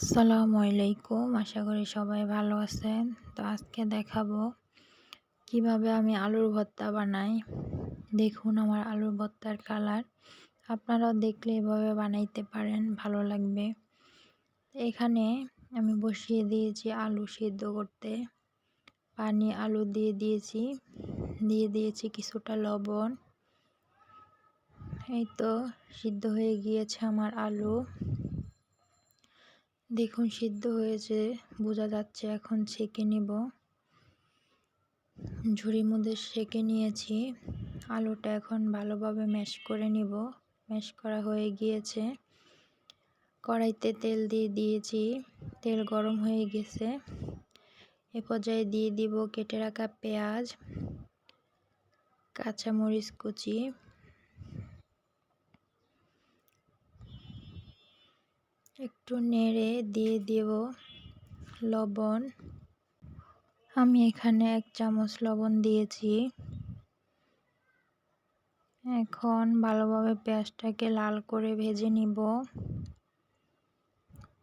আসসালামু আলাইকুম। আশা করি সবাই ভালো আছেন। তো আজকে দেখাবো কীভাবে আমি আলুর ভর্তা বানাই। দেখুন আমার আলুর ভর্তার কালার। আপনারাও দেখলে এভাবে বানাইতে পারেন, ভালো লাগবে। এখানে আমি বসিয়ে দিয়েছি আলু সিদ্ধ করতে। পানি, আলু দিয়ে দিয়েছি। দিয়ে দিয়েছি কিছুটা লবণ। এই তো সিদ্ধ হয়ে গিয়েছে আমার আলু। দেখুন, সিদ্ধ হয়েছে, বোঝা যাচ্ছে, এখন ছেঁকে নিব। ঝুড়ির মধ্যে সেঁকে নিয়েছি। আলুটা এখন ভালোভাবে ম্যাশ করে নিব। ম্যাশ করা হয়ে গিয়েছে। কড়াইতে তেল দিয়ে দিয়েছি। তেল গরম হয়ে গেছে। এ পর্যায়ে দিয়ে দিব কেটে রাখা পেঁয়াজ, কাঁচামরিচ কুচি একটু নেড়ে দিয়ে দেব লবণ। আমি এখানে এক চামচ লবণ দিয়েছি। এখন ভালোভাবে পেঁয়াজটাকে লাল করে ভেজে নিব।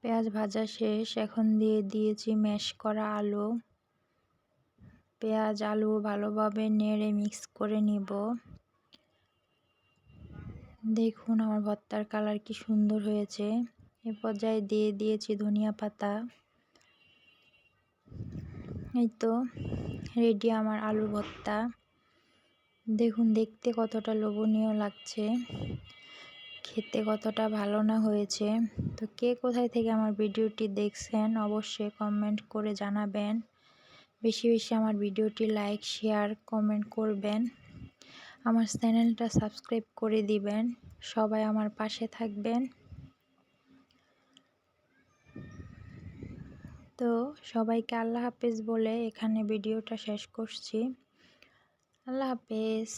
পেঁয়াজ ভাজা শেষ। এখন দিয়ে দিয়েছি ম্যাশ করা আলু। পেঁয়াজ, আলু ভালোভাবে নেড়ে মিক্স করে নিব। দেখুন আমার ভর্তার কালার কি সুন্দর হয়েছে। এ পর্যায়ে দিয়ে দিয়েছি ধনিয়া পাতা। এই তো, রেডি আমার আলু ভর্তা। দেখুন, দেখতে কতটা লোভনীয় লাগছে। খেতে কতটা ভালো না হয়েছে। তো কে কোথায় থেকে আমার ভিডিওটি দেখছেন, অবশ্যই কমেন্ট করে জানাবেন। বেশি বেশি আমার ভিডিওটি লাইক শেয়ার কমেন্ট করবেন। আমার চ্যানেলটা সাবস্ক্রাইব করে দিবেন। সবাই আমার পাশে থাকবেন। তো সবাইকে আল্লাহ হাফেজ বলে এখানে ভিডিওটা শেষ করছি। আল্লাহ হাফেজ।